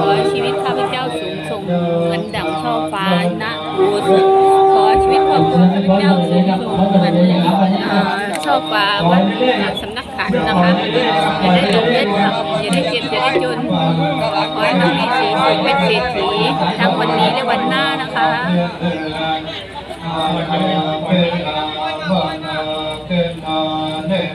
ขอชีวิตข้าพเจ้าสูงส่งเหมือนดั่งช่อฟ้าณโบสถขอชีวิตครอบครัวข้าพเจ้าสูงส่งเหมือนอ่าช่อฟ้าวัดสำนักขันนะคะอย่าได้จมเย็นค่ะอย่าได้เจ็บอย่าได้จนขอให้น้องมีสีสุขเป็นเศรษฐีทั้งวันนี้และวันหน้านะคะ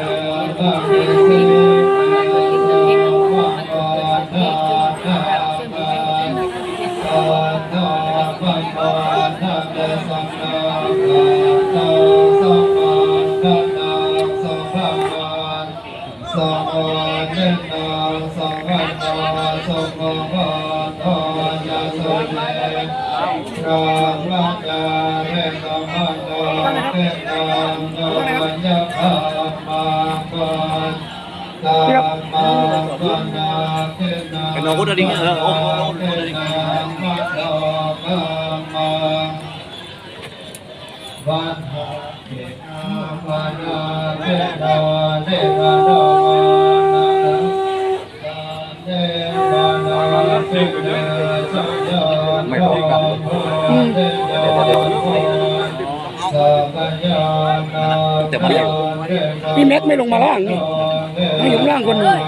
คะเตนะมิสิเตนะภะคะนะนะปัตตาภะมะนะเตสัมมาคะสัมมาคะนะสัมมาสัมมาเน Cái nó hút ra đi, ờ, hút, hút, hút ra đi. วันหาเกอาปานาเตโะโนเตเตสัจจโนเตโยสัพพยานาแต่มันเร็วพี่แม็กไม่ลงมาล่างนี่ไม่อยู่ข้างล่างคนหนึ่ง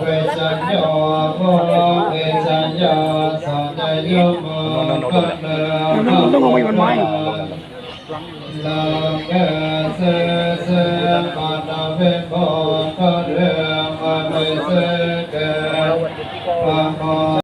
เวสัญญาโมเวสัญญาสัจจโยโมกัลเลมันต้องลงไปบนไม้ลาเกเสเสมานาเวโมกะเรมาเวเสเก Uh,